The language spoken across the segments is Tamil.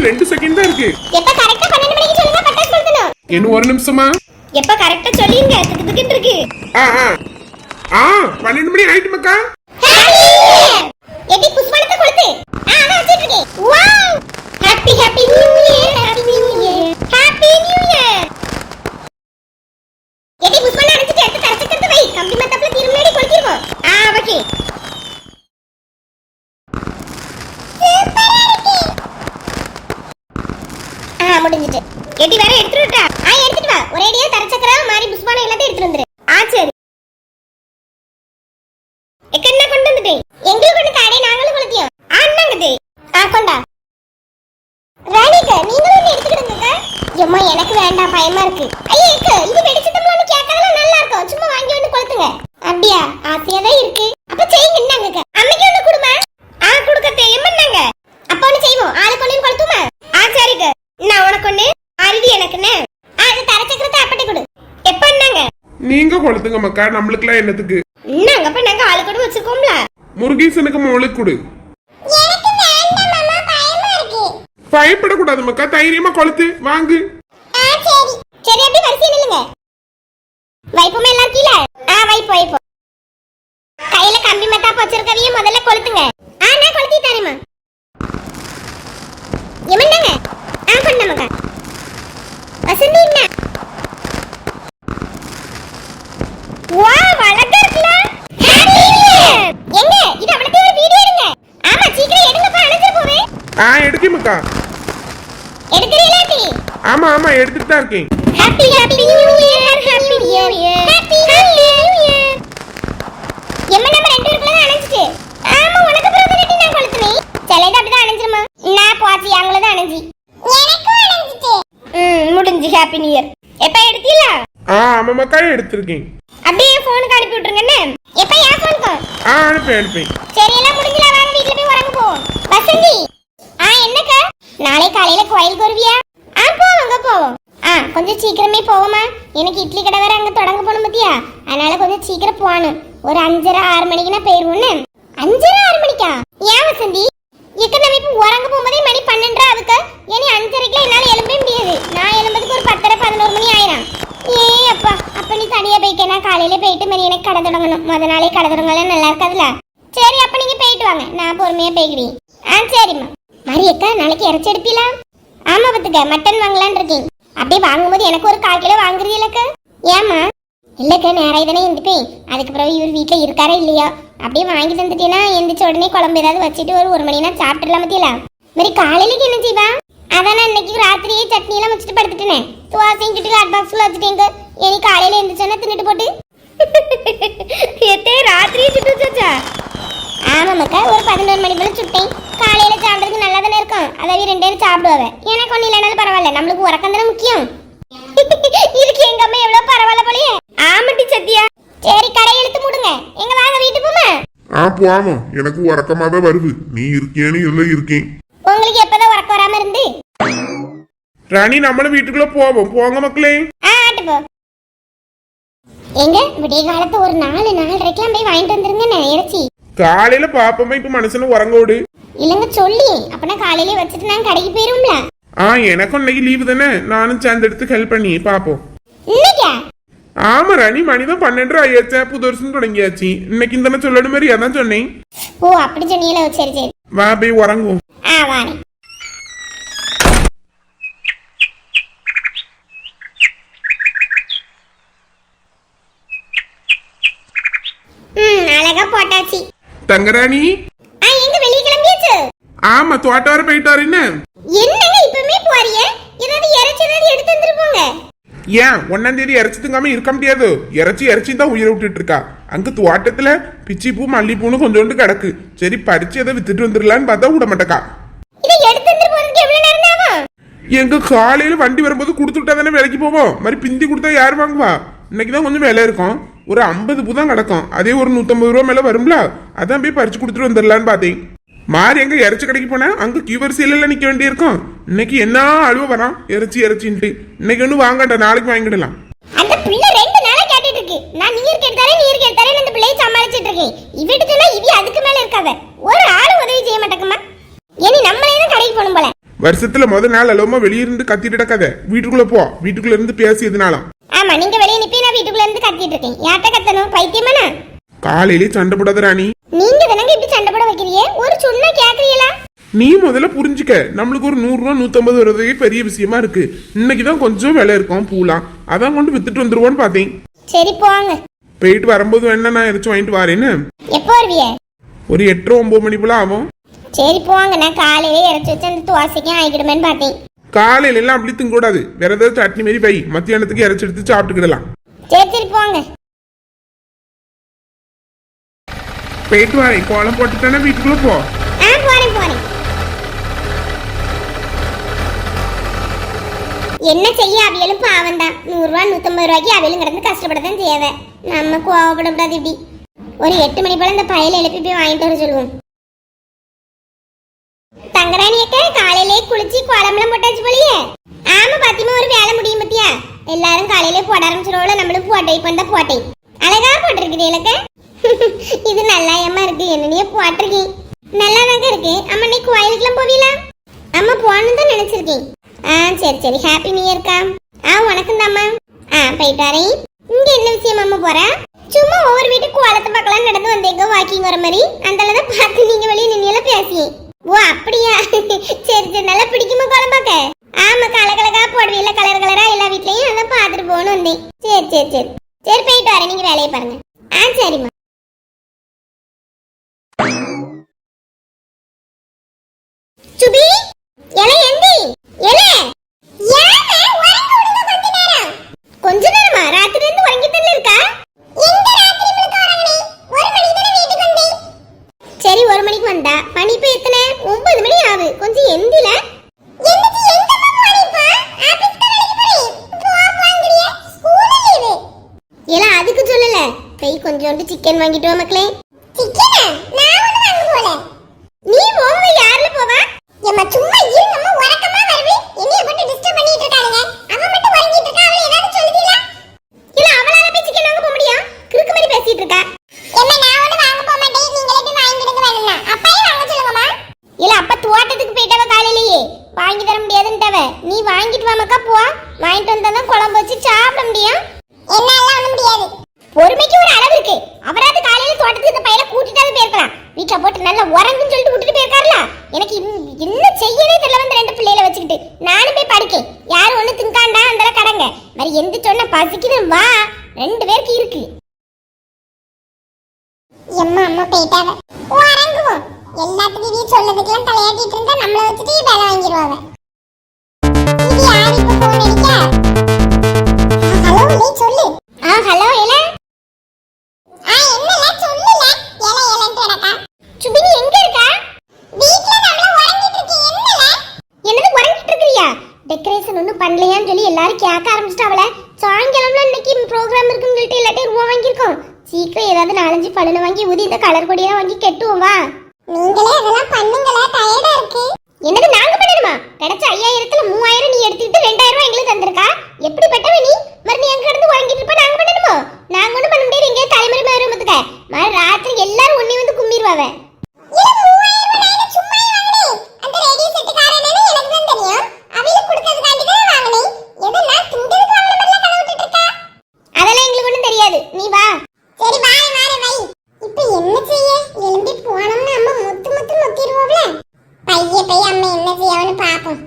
இன்னும் ரெண்டு செகண்ட் தான் இருக்கு. எப்ப கரெக்டா பன்னெண்டு மணிக்கு சொல்லுங்க பட்டாசு கொளுத்தணும் இன்னும் ஒரு நிமிஷமா? எப்ப கரெக்டா சொல்லிருங்க திக்கு திக்குன்னு இருக்கு. ஆ ஆ. ஆ பன்னெண்டு மணி ஆயிட்டு மக்கா. எடி புஷ்பனத்தை கொளுத்து ஆ அத வச்சிட்டு இருக்கேன். Wow happy happy new year happy new year happy new year eddy புஷ்பன அடிச்சிட்டு எடுத்து தரச்சுக்கிறது வை. கம்பி மத்தப்ல தீரும் முன்னாடி கொளுத்திடுவோம் ஆ ஓகே ஆ முடிஞ்சிட்டு எடி வேற எடுத்துட்டு விட்டா ஆ எடுத்துட்டு வா ஒரேடியா தரச்சக்கரா மாறி புஷ்பானம் எல்லாத்தையும் எடுத்துட்டு வந்துரு. ஆ சரி. கொண்டு வந்துட்டேன். எங்களுக்கு கொண்டு தாடே நாங்களும் கொளுத்தியோம் ஆ ஆ கொண்டா. நீங்களும் ஒன்று எடுத்துக்கிடுங்க எம்மா எனக்கு வேண்டாம் பயமா இருக்கு. ஐயா எக்க இது கேட்கறதுல நல்லா இருக்கும். சும்மா வாங்கி வந்து கொளுத்துங்க. அப்படியா? ஆசையா தான் இருக்கு அப்ப செய்யுங்க என்னங்க அம்மைக்கு ஒன்று கொடுமா ஆ கொடுக்கத்தே எம்மன்னாங்க அப்ப ஒன்று செய்வோம் ஆளுக்கு ஒன்று கொளுத்துமா ஆ சரிங்க நான் உனக்கு ஒன்று அருவி எனக்குன்னு ஆ இது தரச்சக்கரத்தை அப்பட்டி கொடு எப்ப என்னங்க நீங்க கொளுத்துங்க மக்கா நம்மளுக்குலாம் என்னத்துக்கு என்னங்க அப்ப நாங்க ஆளுக்கு ஒன்று வச்சிருக்கோம்ல. முருகேசனுக்கு மோளுக்கு கொடு. பயப்படக்கூடாது மக்கா தைரியமா கொளுத்து. வாங்கு. சரி. சரி அப்படியே வரிசையா நில்லுங்க. வைப்போமா எல்லாரும் கீழே? ஆ வைப்போம் வைப்போம். கையில கம்பி மத்தாப்பு வச்சிருக்கவையும் முதல்ல கொளுத்துங்க. ஆ நான் கொளுத்தி தரேம்மா. ஆ பண்ணாமக்கா வசந்தி என்ன வா அழகா இருக்குல ஹாப்பி எங்க? இது அவளுக்கு ஒரு வீடியோ எடுங்க. ஆமா சீக்கிரம் எடுங்கப்பா அணைஞ்சு போவே ஆ எடுக்க மக்கா. எடுக்கிறீங்களா டி? ஆமா ஆமா எடுத்துட்டு தான் இருக்கேன். Happy happy new year! Happy new year! Happy new year! எம்ம நம்ம ரெண்டு பேருக்குள்ள தான் அணைஞ்சிட்டு ஆமா உனக்கு அப்புறம் தானே நான் கொளுத்துனேன் சிலது அப்படிதான் அணைஞ்சிருமா? நான் போச்சு அவங்கள தான் அணைஞ்சி. எனக்கும் அணைஞ்சிட்டு ம் முடிஞ்சு ஹாப்பி நியூ இயர். எப்ப எடுத்தீங்களா? ஆ ஆமா மக்கா எடுத்திருக்கேன். அப்படியே ஃபோனுக்கு அனுப்பி விட்டுருங்கண்ணே எப்ப என் ஃபோனுக்கு ஆ அனுப்பேன் அனுப்பேன் சரி எல்லாம் முடிஞ்சல வாங்க வீட்ல போய் உறங்க போவோம் வசந்தி. ஆ என்னக்கா? நாளை காலையில கோயிலுக்கு வருவியா ஆ போவோங்க போவோம். ஆ கொஞ்சம் சீக்கிரமே போவோமா எனக்கு இட்லி கடை வேற அங்க தொடங்க போகணும் பத்தியா? அதனால கொஞ்சம் சீக்கிரம் போகணும். ஒரு அஞ்சரை ஆறு மணிக்கு நான் போயிருவோன்னு அஞ்சரை ஆறு மணிக்கா? ஏன் வசந்தி? இக்க நம்ம இப்ப உறங்க போகும்போதே மணி பன்னெண்டரை அதுக்கு இனி அஞ்சரைக்குலாம் என்னால எழும்பவே முடியாது நான் எழும்பதுக்கு ஒரு பத்தரை பதினோரு மணி ஆயிரம் ஏ அப்பா அப்ப நீ நான் காலையில போயிட்டு மணி எனக்கு கடை தொடங்கணும். முத நாளே கடை தொடங்கலாம் நல்லா இருக்காதுல சரி அப்ப நீங்க போயிட்டு வாங்க. நான் பொறுமையா போய்க்கிறேன். ஆ சரிம்மா. மரியக்கா நாளைக்கு இறச்சி எடுப்பீங்களா ஆமா பத்துக்க மட்டன் வாங்கலாம்னு இருக்கேன். அப்படியே வாங்கும்போது எனக்கு ஒரு கால் கிலோ வாங்குறது இல்லக்க ஏமா இல்லக்கா நேராக தானே இருந்துப்பேன். அதுக்கு பிறகு இவர் வீட்டில் இருக்காரா இல்லையா? அப்படியே வாங்கி தந்துட்டேன்னா எந்திரிச்ச உடனே குழம்பு ஏதாவது வச்சுட்டு ஒரு ஒரு நேரம் சாப்பிட்டுலாம் பத்தியலாம் மாதிரி காலையிலக்கு என்ன செய்வா? அதான் நான் இன்னைக்கு ராத்திரியே சட்னி எல்லாம் வச்சுட்டு படுத்துட்டேன். துவாசையும் கிட்ட ஹாட் பாக்ஸ்ல வச்சுட்டேங்க இனி காலையில எந்திரிச்சோன்னா தின்னுட்டு போட்டு. எத்தே ராத்திரியே சுட்டு வச்சாச்சா? ஆமாம்க்கா ஒரு பதினோரு மணி போல சுட்டேன். காலையில சாப்பிட்றதுக்கு நல்லா தானே இருக்கும். அதாவது ரெண்டு பேரும் சாப்பிடுவாங்க. எனக்கு ஒன்றும் இல்லைனாலும் பரவாயில்ல. நம்மளுக்கு உறக்கம் தானே முக்கியம். இதுக்கு எங்க அம்மா எவ்வளவு பரவாயில்ல போலயே. ஆமாட்டி சத்யா. சரி கடை இழுத்து மூடுங்க. எங்க வாங்க வீட்டு போமா? ஆ போவோம் எனக்கு உறக்கமா தான் வருது. நீ இருக்கியேன்னு இதுல இருக்கேன். உங்களுக்கு ராணி நம்மளும் வீட்டுக்குள்ள போவோம் போங்க மக்களே எங்க விடிய காலத்து ஒரு நாலு நாலரைக்கெல்லாம் போய் வாங்கிட்டு வந்துருங்க இறைச்சி காலையில பாப்போமா இப்ப மனுஷனை உறங்க விடு இல்லைங்க சொல்லி அப்பனா காலையிலே வச்சுட்டு நான் கடைக்கு போயிரும்ல ஆ எனக்கும் இன்னைக்கு லீவு தானே நானும் சேர்ந்து எடுத்து ஹெல்ப் பண்ணி பாப்போம் ஆமா ராணி மணிதான் பன்னெண்டு ஆயாச்சா புது வருஷம் தொடங்கியாச்சு இன்னைக்கு இந்த சொல்லணும் மாதிரி அதான் சொன்னேன் ஓ அப்படி சொன்னீங்களோ சரி சரி வா போய் உறங்குவோம் ஆ வாரேன் ம் அழகா போட்டாச்சு. தங்கராணி? ஆ எங்க வெளிய கிளம்பியாச்சு? ஆமா தோட்டார போயிட்டாரு என்ன? என்னங்க இப்பவுமே போறீங்க ஏதாவது இறைச்சி ஏதாவது எடுத்து வந்துருப்போங்க ஏன் ஒன்னாம் தேதி இறைச்சி திங்காம இருக்க முடியாது. இறைச்சி இறைச்சி தான் உயிரை விட்டுட்டு இருக்கா அங்க தோட்டத்துல பிச்சி பூ மல்லிப்பூன்னு கொஞ்சோண்டு கிடக்கு. சரி பறிச்சு அதை வித்துட்டு வந்துடலான்னு பார்த்தா விட மாட்டேக்கா. இதை எடுத்து வந்துட்டு போறதுக்கு எவ்வளவு நேரம் ஆகும்? எங்க காலையில வண்டி வரும்போது கொடுத்து விட்டா தானே விலைக்கு போவோம். மாதிரி பிந்தி கொடுத்தா யார் வாங்குவா? இன்னைக்கு தான் கொஞ்சம் விலை இருக்கும். ஒரு ஐம்பது பூ தான் கிடக்கும் அதே ஒரு நூத்தம்பது ரூபா மேல வரும்ல? அதான் போய் பறிச்சு கொடுத்துட்டு வந்துடலான்னு பார்த்தேன். மாறி எங்க இறைச்சி கடைக்கு போனேன் அங்க கியூவரிசையில நிக்க வேண்டியிருக்கும். இன்னைக்கு என்ன அழுவ வரான்? இறைச்சி இறைச்சின்ட்டு. இன்னைக்கு ஒன்றும் வாங்கட்ட நாளைக்கு வாங்கிடலாம். அந்த பிள்ளை ரெண்டு நாளா கேட்டுட்டு இருக்கு நான் நீர் கேட்டாரே நீர் கேட்டாரே அந்த பிள்ளையை சமாளிச்சிட்டு இருக்கேன் இவட்டு சொன்னா இவி அதுக்கு மேல இருக்காத. ஒரு ஆளு உதவி செய்ய மாட்டேங்கம்மா இனி நம்மளே தான் கடைக்கு போகணும் போல. வருஷத்துல முத நாள் அளவுமா வெளியே இருந்து கத்திட்டு கிடக்காத வீட்டுக்குள்ள போ. வீட்டுக்குள்ள இருந்து பேசி எதுனாலும். ஆமா நீங்க வெளியே நிப்பி நான் வீட்டுக்குள்ள இருந்து கத்திட்டு இருக்கேன். யார்கிட்ட கத்தணும்? பைத்தியமானா? காலையிலே சண்டை போடாத ராணி. நீங்க தானங்க இப்படி சண்டை போட வைக்கிறீங்க? ஒரு சொன்னா கேக்குறீங்களா? நீ முதல்ல புரிஞ்சுக்க. நம்மளுக்கு ஒரு நூறு ரூபா நூத்தம்பது வருவதே பெரிய விஷயமா இருக்கு. இன்னைக்கு தான் கொஞ்சம் விலை இருக்கும் பூலாம். அதான் கொண்டு வித்துட்டு வந்துருவோன்னு பார்த்தேன். சரி போங்க. போயிட்டு வரும்போது வேணா நான் இறைச்சி வாங்கிட்டு வரேன்னு. எப்போ வருவிய? ஒரு எட்டரை ஒன்பது மணி போல ஆகும். சரி போங்க. நான் காலையிலே இறச்சி வச்சு அந்த துவாசைக்கும் ஆகிடுமேன்னு பார்த்தேன். காலையில எல்லாம் அப்படி திங்கக்கூடாது வேற ஏதாவது சட்னி மாரி வை. மத்தியானத்துக்கு இறைச்சி எடுத்து சாப்பிட்டுக்கிடலாம். போயிட்டு வரேன் கோலம் போட்டுட்டானே வீட்டுக்குள்ள போ. என்ன செய்ய? அவியலும் பாவம் தான். நூறுரூவா நூற்றம்பது ரூபாய்க்கு அவியலும் கிடந்து கஷ்டப்படத்தான் செய்யாத நம்ம கோவப்படக்கூடாது இப்படி. ஒரு எட்டு மணி போல இந்த பயல எழுப்பி போய் வாங்கிட்டு வர சொல்லுவோம். தங்கராணி அக்கா காலையிலே குளிச்சு குழம்புலாம் போட்டாச்சு போலியே. ஆமா பாத்திமா ஒரு வேலை முடியும் பத்தியா? எல்லாரும் காலையிலே போட ஆரம்பிச்சிருவோம் நம்மளும் போட்டை பண்ண போட்டை. அழகா போட்டிருக்குது எனக்கு இது நல்லா ஏமா இருக்கு என்னனையே போட்டிருக்கேன். நல்லா தாங்க இருக்கு. அம்மா நீ கோயிலுக்குலாம் போவீங்களா அம்மா போகணும்னு தான் நினைச்சிருக்கேன். ஆ சரி சரி. ஹாப்பி நியூ இயர்க்கா ஆ வணக்கம் தாம்மா ஆ போயிட்டு வரேன் இங்க என்ன விஷயம் அம்மா போற சும்மா ஒவ்வொரு வீட்டுக்கு கோலத்தை பார்க்கலாம் நடந்து வந்தேங்க வாக்கிங் வர மாதிரி அந்த தான் பார்த்து நீங்க வெளியே நின்று பேசி ஓ அப்படியா சரி சரி நல்லா பிடிக்குமா கோலம் பார்க்க ஆமா கலகலகா போடுவீல்ல கலர் கலரா எல்லா வீட்லயும் அதான் பார்த்துட்டு போகணும் வந்தேன் சரி சரி சரி சரி போயிட்டு வரேன் நீங்க வேலையை பாருங்க ஆ சரிம்மா சுபி எல எந்தி எல கொஞ்ச நேரமா ராத்திரி இருந்து உறங்கிட்டு இருக்கா எந்த ராத்திரி முழுக்க உறங்கனே ஒரு மணிக்கு தானே வீட்டுக்கு வந்தேன் சரி ஒரு மணிக்கு வந்தா மணி இப்ப எத்தனை ஒன்பது மணி ஆகுது கொஞ்சம் எந்தில இல்ல அதுக்கு சொல்லல போய் கொஞ்சோண்டு சிக்கன் வாங்கிட்டு வா மக்களே. சிக்கனா நான் ஒண்ணு வாங்க போல. நீ போங்க யார்ல போவா? எம்மா சும்மா இருங்கம்மா உறக்கமா வருவி. என்னைய போட்டு டிஸ்டர்ப் பண்ணிட்டு இருக்காளுங்க. அவன் மட்டும் உறங்கிட்டு இருக்கா அவளை ஏதாவது சொல்லுதீங்களா இல்ல அவளால போய் சிக்கன் வாங்க போக முடியும். கிறுக்கு மாதிரி பேசிட்டு இருக்கா. எம்மா நான் ஒண்ணு வாங்க போக மாட்டேன். நீங்களே போய் வாங்கிடுங்க வேணும்னா அப்பையும் வாங்க சொல்லுங்கம்மா. இல்ல அப்ப தோட்டத்துக்கு போயிட்டவ காலையிலேயே. வாங்கி தர முடியாதுன்றவ நீ வாங்கிட்டு வாமக்கா போ. வாங்கிட்டு வந்தா தான் குழம்பு வச்சு சாப்பிட முடியும். என்னால ஒண்ணும் முடியாது. பொறுமைக்கு ஒரு அளவு இருக்கு. அவராது காலையில தோட்டத்துக்கு இந்த பையனை கூட்டிட்டாவது போயிருக்கலாம். வீட்டுல போட்டு நல்லா உறங்குன்னு சொல்லிட்டு விட்டுட்டு போயிருக்காருல? எனக்கு என்ன செய்யவே தெரியல வந்து ரெண்டு பிள்ளைகளை வச்சுக்கிட்டு. நானும் போய் படுக்கேன். யாரும் ஒண்ணு திங்காண்டா அந்த கடங்க. மாதிரி எந்த சொன்ன பசிக்குது வா. ரெண்டு பேருக்கு இருக்கு. எம்மா அம்மா போயிட்டாவ உறங்குவோம். எல்லாத்துக்கும் நீ சொல்லதுக்கெல்லாம் தலையாட்டிட்டு இருந்தா நம்மள வச்சுட்டு வேலை வாங்கிடுவாங்க இது யார் இப்ப போன் அடிக்க? ஹலோ நீ சொல்லு. ஆ ஹலோ எல ஆ என்னல சொல்லுல எல எலன்ட்டு எனக்கா சுபி நீ எங்க இருக்கா வீட்ல நம்மள உறங்கிட்டு இருக்கு என்னல என்னது உறங்கிட்டு இருக்கறியா டெக்கரேஷன் ஒன்றும் பண்ணலையான்னு சொல்லி எல்லாரும் கேட்க ஆரம்பிச்சிட்டாவல சாயங்காலம்ல இன்னைக்கு ப்ரோக்ராம் இருக்குன்னு சொல்லிட்டு எல்லாத்தையும் ரூபா வாங்கியிருக்கோம். சீக்கிரம் ஏதாவது நாலஞ்சு பலனை வாங்கி ஊதி இந்த கலர் கொடியெல்லாம் வாங்கி கெட்டுவோம் வா. நீங்களே அதெல்லாம் பண்ணுங்களே? டயர்டா இருக்கு. என்னது நாங்க பண்ணணுமா? கிடைச்ச ஐயாயிரத்துல மூவாயிரம் நீ எடுத்துக்கிட்டு ரெண்டாயிரம் ரூபாய் எங்களுக்கு தந்திருக்கா? எப்படிப்பட்டவ நீ? மறு நீ எங்க கிடந்து வாங்கிட்டு இருப்ப நாங்க பண்ணணுமோ? நாங்க ஒண்ணும் பண்ண முடியாது எங்கேயும் தலைமுறை மாதிரி மத்துக்க மறு ராத்திரி எல்லாரும் ஒண்ணே வந்து கும்பிடுவாவ அதெல்லாம் எங்களுக்கு ஒண்ணும் தெரியாது நீ வா சரி வாய் வார வை இப்போ என்ன செய்ய எழும்பி போனோம்னா அம்மா முத்து முத்து முத்திடுவோம்ல பைய பைய அம்மா என்ன செய்யவனு பாப்போம்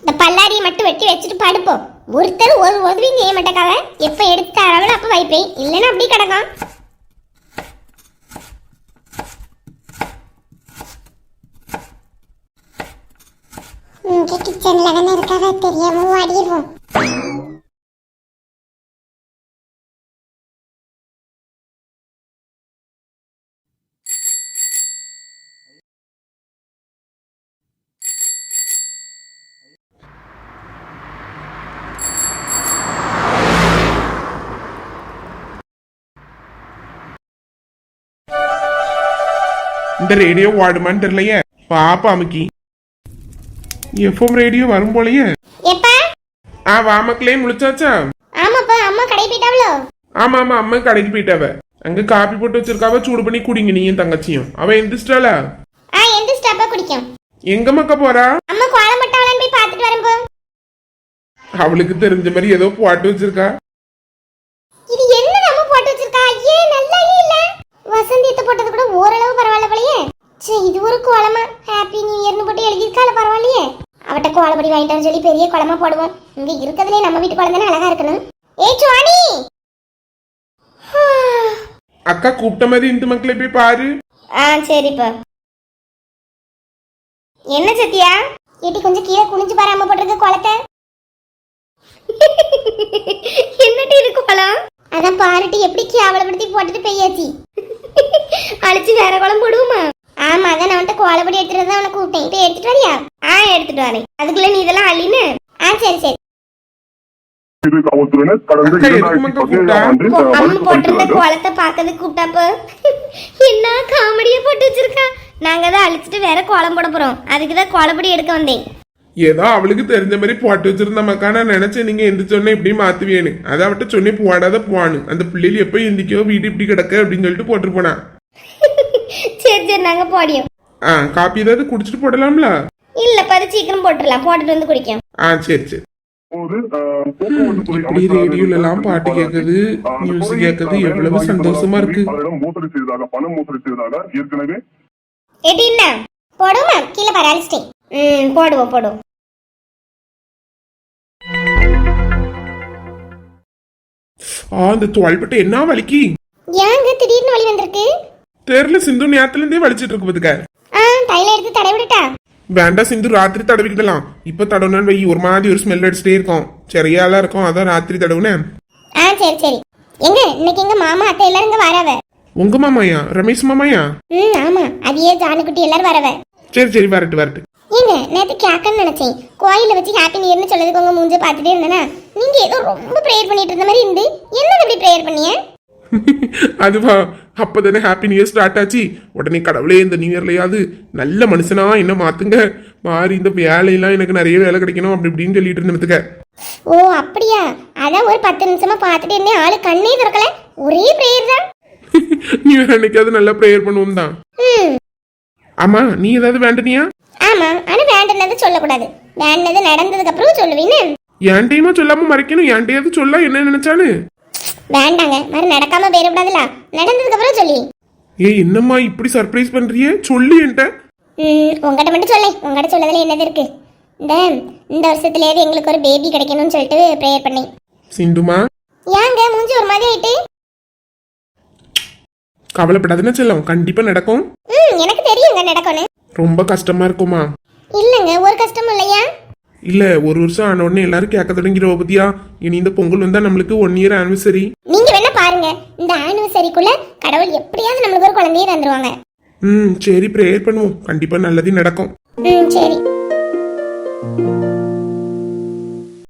இந்த பல்லாரியை மட்டும் வெட்டி வச்சுட்டு படுப்போம் ஒருத்தர் ஒரு உதவியும் செய்ய மாட்டேக்காக எப்ப எடுத்து அளவில் அப்ப வைப்பேன் இல்லைன்னா அப்படி கிடக்கும் இங்க கிச்சன்ல தானே இருக்காத தெரியாம ஓடிடுவோம் இந்த ரேடியோ வாடுமான்னு தெரியலையே. பாப்பா அமுக்கி. எஃப்எம் ரேடியோ வரும் போலயே. எப்பா? ஆ வாமக்கிலே முழிச்சாச்சா? ஆமாப்பா அம்மா கடை போயிட்டாவளோ? ஆமா ஆமா அம்மா கடைக்கு போயிட்டாவ. அங்க காப்பி போட்டு வச்சிருக்காவ சூடு பண்ணி குடிங்க நீயும் தங்கச்சியும். அவ எந்திரிச்சிட்டாளா? ஆ எந்த ஸ்டாப்பா குடிக்கும். எங்க மக்கா போறா? அம்மா கோலம் மட்டவளான்னு போய் பார்த்துட்டு வரேன் போ அவளுக்கு தெரிஞ்ச மாதிரி ஏதோ போட்டு வச்சிருக்கா. இது என்ன நம்ம போட்டு வச்சிருக்கா? ஐயே நல்லா இல்ல. வசந்தியத்தை போட்டது கூட ஓரளவு பரவாயில்ல போலயே. சே இது ஒரு கோலமா. ஹாப்பி நியூ இயர்னு போட்டு எழுதியிருக்கால பரவாயில்லையே. அவட்ட கோலப்படி வாங்கிட்டு வர சொல்லி பெரிய கோலமா போடுவோம். இங்க இருக்கிறதுலே நம்ம வீட்டு குழந்தை அழகா இருக்கணும். ஏய் சுவாணி! அக்கா கூப்பிட்ட மாதிரி இந்த மக்களை போய் பாரு. ஆ சரிப்பா. என்ன சத்யா? ஏட்டி கொஞ்சம் கீழே குனிஞ்சு பாரு அம்மா போட்டிருக்க கோலத்தை என்னடி இது கோலம் அதான் பாருட்டி எப்படி கேவலப்படுத்தி போட்டுட்டு பெய்யாச்சு அழிச்சு வேற கோலம் போடுவோமா? ஆமா அதான் நான் வந்துட்டு கோலப்படி எடுத்துட்டு தான் உனக்கு கூப்பிட்டேன். இப்போ எடுத்துட்டு வரியா? ஆ எடுத்துட்டு வரேன். அதுக்குள்ள நீ இதெல்லாம் அள்ளின்னு? ஆ சரி சரி. இது காவல்துறையினர் கடந்த அக்கா, எதுக்கு இரண்டாயிரத்தி மக்கள் பதினேழாம் ஆண்டு அம்மா வழக்கு போட்டிருந்த கோலத்தை பார்க்கறதுக்கு கூப்பிட்டாப்ப என்ன காமெடியா போட்டு வச்சிருக்கா? நாங்க தான் அழிச்சிட்டு வேற கோலம் போட போறோம். அதுக்கு தான் கோலப்படி எடுக்க வந்தேன். ஏதோ அவளுக்கு தெரிஞ்ச மாதிரி போட்டு வச்சிருந்த மக்கா நான் நினைச்சேன் நீங்க எந்திரிச்சோன்னே இப்படி மாத்துவேன்னு அதை அவட்ட சொன்னே போடாத போவானு அந்த பிள்ளைகள் எப்ப எந்திக்கோ வீடு இப்படி கிடக்க அப்படின்னு சொல்லிட்டு போட்டு போனா. சரி சரி நாங்க போடியோம். ஆ காப்பி ஏதாவது குடிச்சிட்டு போடலாம்ல? இல்ல பது சீக்கிரம் போட்டுடலாம் போட்டுட்டு வந்து குடிக்கும் ஆ சரி சரி. இப்படி ரேடியோல எல்லாம் பாட்டு கேக்குது, வேலை எவ்வளவு வாங்கி சந்தோஷமா இருக்கு. எடி என்ன? போடுவோமா கீழே பாரு அழிச்சிட்டேன் ம் போடுவோம் போடுவோம். ஆ இந்த தோள்பட்டு என்ன வலிக்கு? ஏங்க திடீர்னு வழி வந்திருக்கு. தெரியல சிந்து நேரத்துல இருந்தே வலிச்சிட்டு இருக்கு பாத்துக்க. எடுத்து விடுட்டா? வேண்டாம் சிந்து ராத்திரி தடவிக்கிடலாம் இப்ப தடவுனான்னு வை ஒரு மாதிரி ஒரு ஸ்மெல் அடிச்சிட்டே இருக்கும். சரியாலாம் இருக்கும் அதான் ராத்திரி தடவுனேன் ஆ சரி சரி. எங்க இன்னைக்கு எங்க மாமா அத்தை எல்லாரும் இங்க வரவ? உங்க மாமாயா? ரமேஷ் மாமாயா? ம் ஆமா. அதையே ஜானுக்குட்டி எல்லாரும் வரவ? சரி சரி வரட்டு வரட்டு. ஏங்க நேத்து கேட்கன்னு நினைச்சேன். கோயில்ல வச்சு ஹாப்பி நியூ இயர்னு சொல்லதுக்கு உங்க மூஞ்ச பார்த்துட்டே இருந்தேனா? நீங்க ஏதோ ரொம்ப ப்ரேயர் பண்ணிட்டு இருந்த மாதிரி இருந்து. என்ன இப்படி ப்ரேயர் பண்ணிய? அதுவா அப்பதானே ஹாப்பி நியூ இயர் ஸ்டார்ட் ஆச்சு. உடனே கடவுளே இந்த நியூ இயர்லயாவது நல்ல மனுஷனா என்ன மாத்துங்க? மாறி இந்த வேலையெல்லாம் எனக்கு நிறைய வேலை கிடைக்கணும் அப்படி இப்படின்னு சொல்லிட்டு இருந்ததுக்க ஓ அப்படியா? அதான் ஒரு பத்து நிமிஷமா பார்த்துட்டு இருந்தேன் ஆளு கண்ணே திறக்கல. ஒரே ப்ரேயர் தான். நியூ இயர் அன்னைக்காவது நல்லா ப்ரேயர் பண்ணுவோம் தான் ஆமா நீ ஏதாவது வேண்டனியா? ஆமா ஆனா வேண்டனது சொல்லக்கூடாது. வேண்டது நடந்ததுக்கு அப்புறம் சொல்லுவீன்னு என்கிட்டயுமா சொல்லாம மறைக்கணும்? என்கிட்டயாவது சொல்ல என்ன நினைச்சானு? வேண்டாங்க மாதிரி நடக்காம போயிடக்கூடாதுல. நடந்ததுக்கு அப்புறம் சொல்லி. ஏய் என்னம்மா இப்படி சர்ப்ரைஸ் பண்றியே? சொல்லு என்கிட்ட. உங்ககிட்ட மட்டும் சொல்லேன் உங்ககிட்ட சொல்லதுல என்னது இருக்கு? இந்த இந்த வருஷத்துலயாவது எங்களுக்கு ஒரு பேபி கிடைக்கணும்னு சொல்லிட்டு ப்ரேயர் பண்ணேன். சிந்துமா? ஏங்க மூஞ்சி ஒரு மாதிரி ஆயிட்டு. கவலைப்படாதுன்னு செல்லம் கண்டிப்பா நடக்கும். ம் எனக்கு தெரியுங்க நடக்கும்னு. ரொம்ப கஷ்டமா இருக்குமா? இல்லைங்க ஒரு கஷ்டமும் இல்லையா? இல்ல ஒரு வருஷம் ஆன உடனே எல்லாரும் கேட்க தொடங்கிடுவ பத்தியா? இனி இந்த பொங்கல் வந்தா நம்மளுக்கு ஒன் இயர் ஆனிவர்சரி நீங்க வேணா பாருங்க. இந்த ஆனிவர்சரிக்குள்ள கடவுள் எப்படியாவது நம்மளுக்கு ஒரு குழந்தைய தந்துருவாங்க. ம் சரி ப்ரேயர் பண்ணுவோம். கண்டிப்பா நல்லதே நடக்கும். ம் சரி.